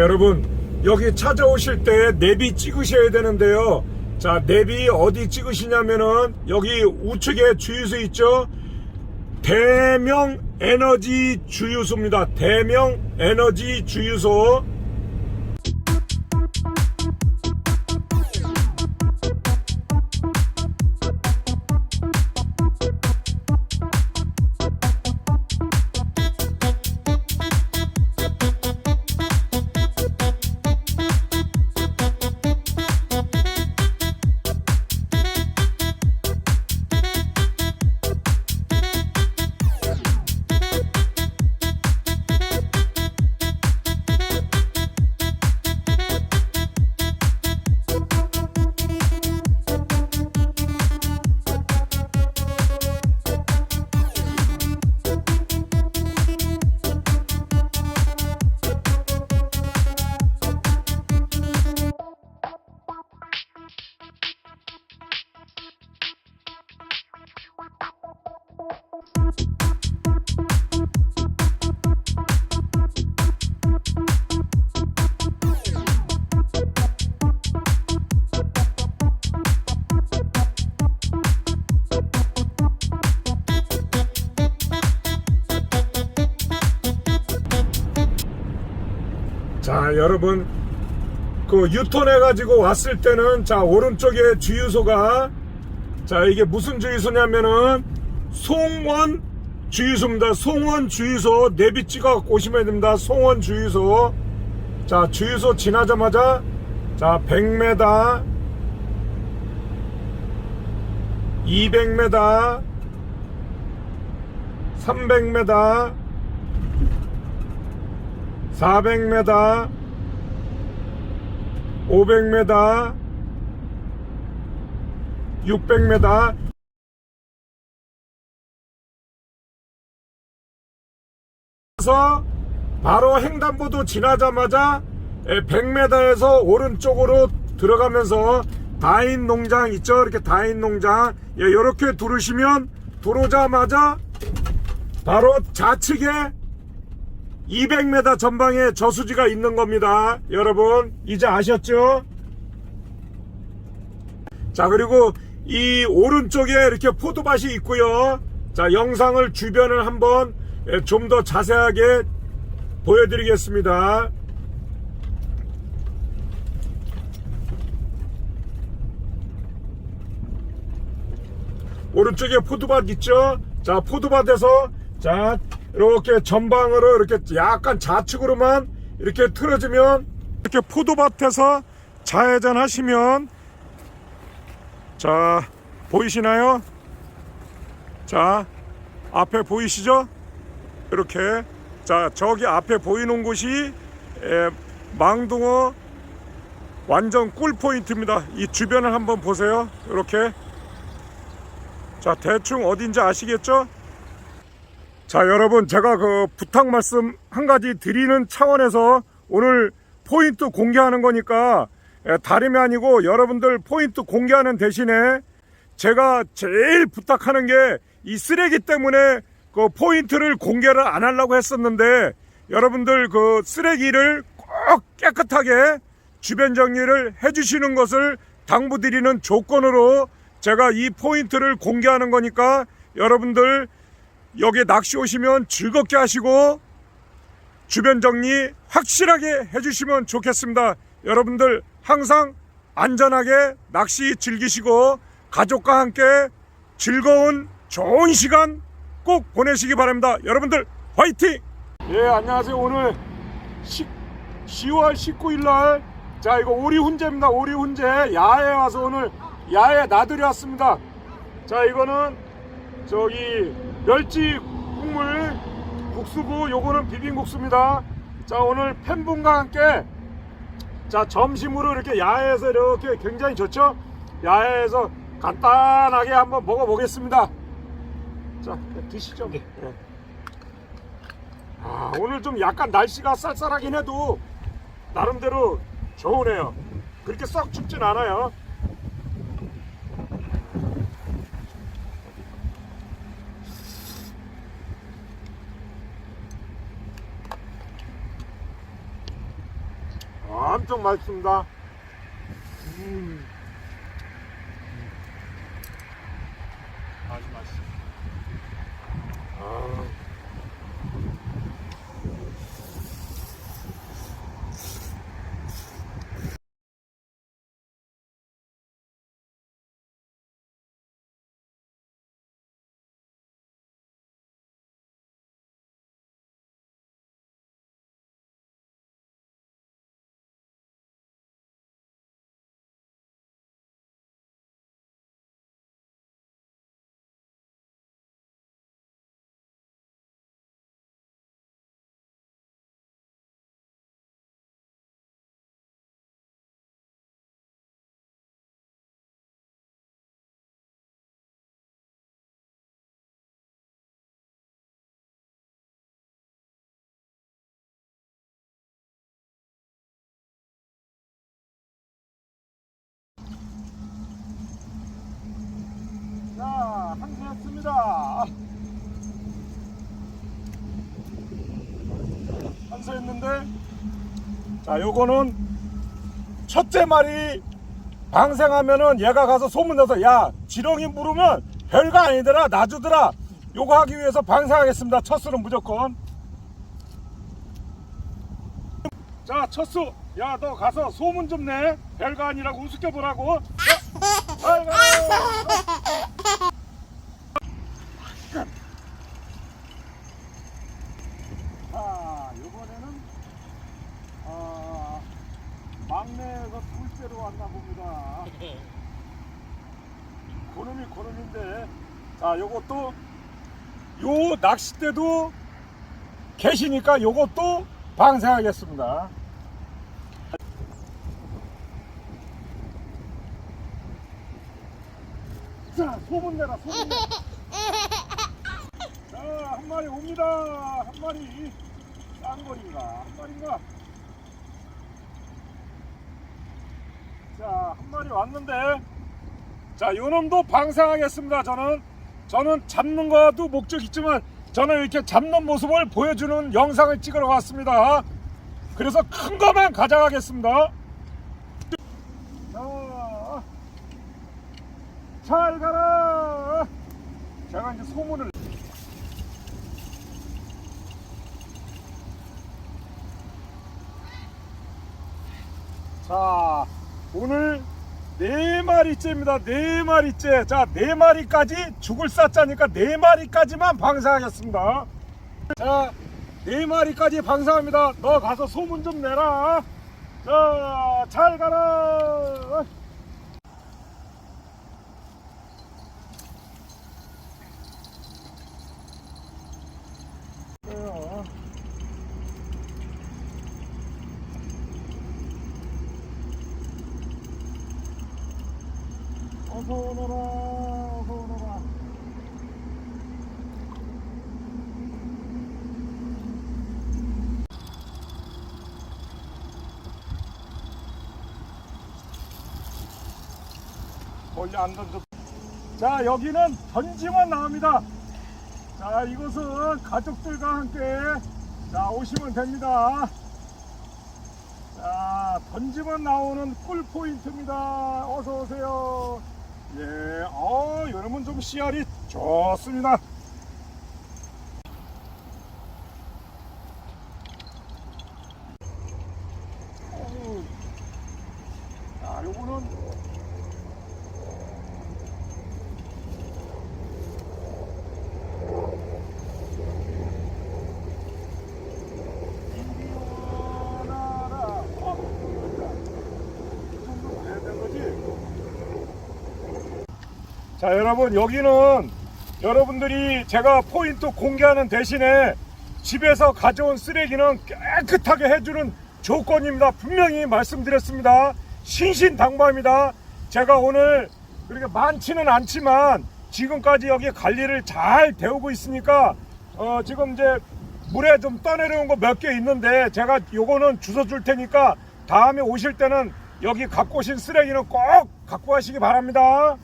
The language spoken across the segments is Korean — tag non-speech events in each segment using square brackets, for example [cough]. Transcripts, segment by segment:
여러분 여기 찾아오실 때 내비 찍으셔야 되는데요. 자 내비 어디 찍으시냐면은 여기 우측에 주유소 있죠. 대명 에너지 주유소입니다. 대명 에너지 주유소. 자 여러분 그 유턴해 가지고 왔을 때는 자 오른쪽에 주유소가 자 이게 무슨 주유소냐면은 송원 주유소입니다. 송원 주유소 내비 찍어 오시면 됩니다. 송원 주유소. 자 주유소 지나자마자 자 100m 200m 300m 400m, 500m, 600m, 그래서 바로 횡단보도 지나자마자 100m에서 오른쪽으로 들어가면서 다인 농장 있죠? 이렇게 다인 농장. 예, 이렇게 두르시면 들어오자마자 바로 좌측에 200m 전방에 저수지가 있는 겁니다. 여러분, 이제 아셨죠? 자, 그리고 이 오른쪽에 이렇게 포도밭이 있고요. 자, 영상을 주변을 한번 좀 더 자세하게 보여드리겠습니다. 오른쪽에 포도밭 있죠? 자, 포도밭에서 자, 이렇게 전방으로 이렇게 약간 좌측으로만 이렇게 틀어지면 이렇게 포도밭에서 좌회전 하시면 자, 보이시나요? 자, 앞에 보이시죠? 이렇게 자, 저기 앞에 보이는 곳이 에, 망둥어 완전 꿀 포인트입니다. 이 주변을 한번 보세요. 이렇게 자, 대충 어딘지 아시겠죠? 자, 여러분, 제가 그 부탁 말씀 한 가지 드리는 차원에서 오늘 포인트 공개하는 거니까 에, 다름이 아니고 여러분들 포인트 공개하는 대신에 제가 제일 부탁하는 게 이 쓰레기 때문에 그 포인트를 공개를 안 하려고 했었는데 여러분들 그 쓰레기를 꼭 깨끗하게 주변 정리를 해주시는 것을 당부드리는 조건으로 제가 이 포인트를 공개하는 거니까 여러분들 여기 낚시 오시면 즐겁게 하시고 주변 정리 확실하게 해주시면 좋겠습니다. 여러분들 항상 안전하게 낚시 즐기시고 가족과 함께 즐거운 좋은 시간 꼭 보내시기 바랍니다. 여러분들 화이팅! 예 안녕하세요. 오늘 10, 10월 19일 날 자 이거 오리 훈제입니다. 오리 훈제 야외 와서 오늘 야외 나들이 왔습니다. 자 이거는 저기 멸치 국물 국수고 요거는 비빔국수입니다. 자 오늘 팬분과 함께 자 점심으로 이렇게 야외에서 이렇게 굉장히 좋죠? 야외에서 간단하게 한번 먹어보겠습니다. 자 드시죠. 예. 아 오늘 좀 약간 날씨가 쌀쌀하긴 해도 나름대로 좋으네요. 그렇게 썩 춥진 않아요. 엄청 맛있습니다. 음. 자, 한수했습니다. 한수했는데, 자, 요거는 첫째 말이 방생하면은 얘가 가서 소문내서 야, 지렁이 물으면 별거 아니더라, 놔주더라. 요거 하기 위해서 방생하겠습니다. 첫 수는 무조건. 자, 첫 수. 야, 너 가서 소문 좀 내. 별거 아니라고 우습게 보라고. 자, [laughs] 아이고. 자, 이번에는 어, 막내에서 둘째로 왔나 봅니다. 고놈이 고놈인데, 자, 요것도 요 낚싯대도 계시니까 요것도 방생하겠습니다. 자, 소문 내라, 소문 내라. 자, 한 마리 옵니다. 한 마리. 쌍거리인가? 한 마리인가? 자, 한 마리 왔는데. 자, 요 놈도 방생하겠습니다. 저는. 저는 잡는 것도 목적 있지만 저는 이렇게 잡는 모습을 보여주는 영상을 찍으러 왔습니다. 그래서 큰 거만 가져가겠습니다. 자, 잘 가라. 제가 이제 소문을 자, 오늘 네 마리째입니다. 네 마리째. 자, 네 마리까지 죽을 싸짜니까 네 마리까지만 방생하겠습니다. 자, 네 마리까지 방생합니다. 너 가서 소문 좀 내라. 자, 잘 가라. 어. 어서 오너라 어서 오너라. 멀리 안 던져. 자 여기는 던지만 나옵니다. 자 이곳은 가족들과 함께 자 오시면 됩니다. 자 던지만 나오는 꿀 포인트입니다. 어서 오세요 예, 어, 여러분 좀 씨알이 좋습니다. 어우, 자, 요거는 인디오나라. 어? 이 정도 돼야 되는 거지? 자 여러분 여기는 여러분들이 제가 포인트 공개하는 대신에 집에서 가져온 쓰레기는 깨끗하게 해주는 조건입니다. 분명히 말씀드렸습니다. 신신당부합니다. 제가 오늘 그렇게 많지는 않지만 지금까지 여기 관리를 잘 데우고 있으니까 어 지금 이제 물에 좀 떠내려온 거 몇 개 있는데 제가 요거는 주워 줄 테니까 다음에 오실 때는 여기 갖고 오신 쓰레기는 꼭 갖고 가시기 바랍니다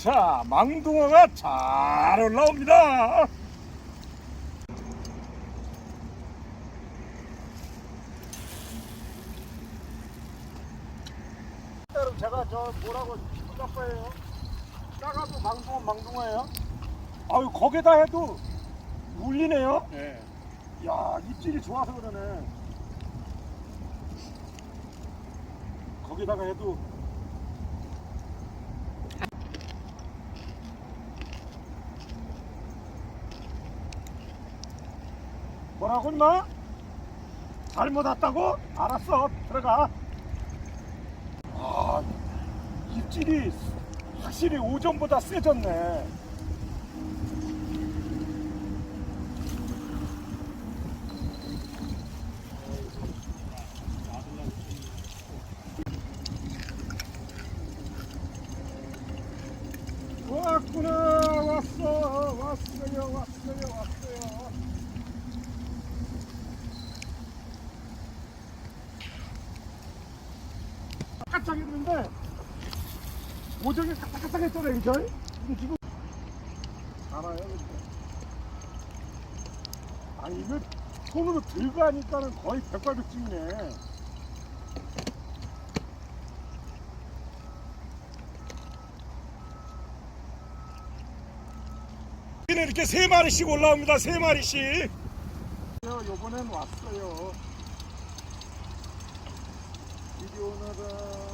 자, 망둥어가 잘 올라옵니다. 따로 제가 저 뭐라고 깎아요? 작아도 망둥어 망둥어예요? 아유, 거기다 해도 울리네요. 네. 야, 입질이 좋아서 그러네. 거기다가 해도 뭐라고 임마? 잘못 왔다고? 알았어 들어가 아 입질이 확실히 오전보다 세졌네 왔구나 왔어 왔어요 왔어요 왔어요 까짝 했는데 오정이 까짝까짝했잖아요 그죠? 근데 지금 알아요 근데 아니 이거 손으로 들고 하니까는 거의 백발백중이네 이렇게 세 마리씩 올라옵니다. 세 마리씩. 요번엔 왔어요. 이리 오너라.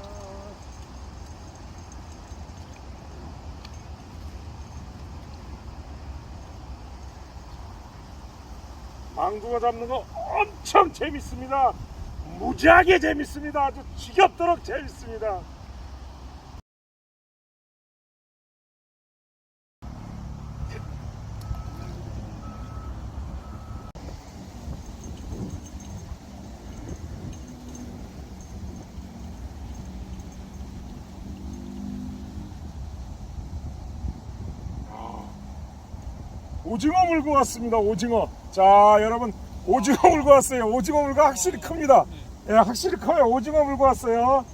망둥어 잡는 거 엄청 재밌습니다. 무지하게 재밌습니다. 아주 지겹도록 재밌습니다. 오징어 물고 왔습니다. 오징어. 자, 여러분 오징어 물고 왔어요. 오징어 물고 확실히 큽니다. 예, 확실히 커요. 오징어 물고 왔어요.